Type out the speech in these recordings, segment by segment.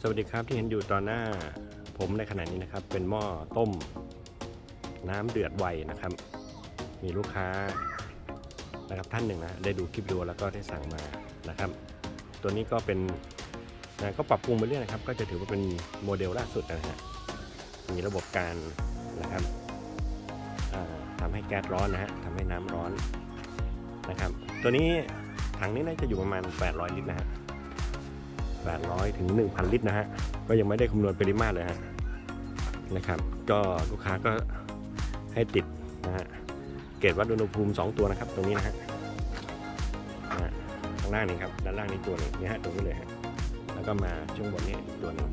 สวัสดีครับที่เห็นอยู่ตอนหน้าผมในขณะนี้นะครับ เป็นหม้อต้ม น้ำเดือดไวนะครับ มีลูกค้านะครับท่านหนึ่งนะได้ดูคลิปดีโอแล้วก็ได้สั่งมานะครับ ตัวนี้ก็เป็นนะก็ปรับปรุงไปเรื่อยนะครับ ก็จะถือว่าเป็นโมเดลล่าสุดนะฮะมีระบบการนะครับอ่าทำให้แก๊สร้อนนะฮะทำให้น้ำร้อนนะครับ ตัวนี้ถังนี้น่าจะอยู่ประมาณ 800 ลิตรนะฮะ 800 ถึง 1,000 ลิตรนะฮะ ก็ยังไม่ได้คำนวณปริมาตรเลยฮะ นะครับ ก็ลูกค้าก็ให้ติดนะฮะ เกจวัดอุณหภูมิ 2 ตัวนะครับ ตรงนี้นะฮะข้างล่างนี้ครับ ด้านล่างนี้ตัวหนึงนี่ฮะ ตรงนี้เลยฮะ แล้วก็มาช่วงบนนี้อีกตัวหนึง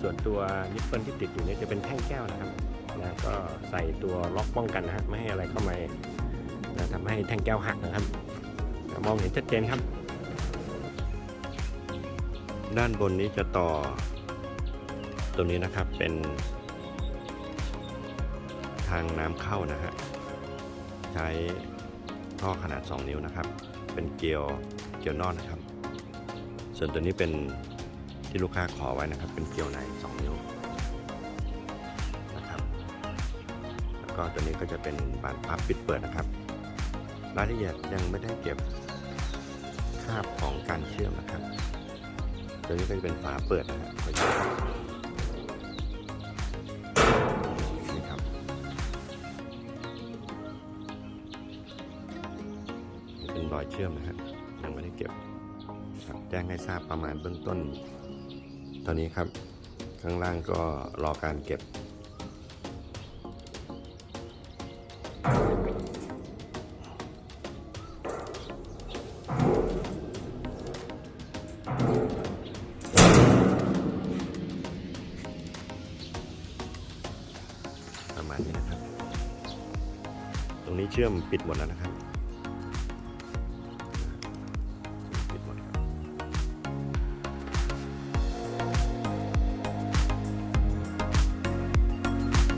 ส่วนตัวนิปเปิลที่ติดอยู่เนี่ยจะเป็นแท่งแก้วนะครับนะก็ใส่ตัวล็อกป้องกันนะฮะ ไม่ให้อะไรเข้ามานะทำให้แท่งแก้วหักนะครับ มองเห็นชัดเจนครับ ด้านบนนี้จะต่อ ตัวนี้นะครับเป็น ทางน้ำเข้านะฮะใช้ท่อขนาด 2 นิ้วนะครับ เป็นเกลียวเกลียวนอกนะครับ ส่วนตัวนี้เป็นที่ลูกค้าขอไว้นะครับ เป็นเกลียวใน 2 นิ้วนะครับ แล้วก็ตัวนี้ก็จะเป็นบานพับปิดเปิดนะครับ รายละเอียดยังไม่ได้เก็บคาบของการเชื่อมนะครับ ตัวนี้ก็จะเป็นฝาเปิดนะฮะนี่ครับเป็นรอยเชื่อมนะฮะยังไม่ได้เก็บครับแจ้งให้ทราบประมาณเบื้องต้น ตอนนี้ครับ ข้างล่างก็รอการเก็บ ประมาณนี้นะครับ ตรงนี้เชื่อมปิดหมดแล้วนะครับ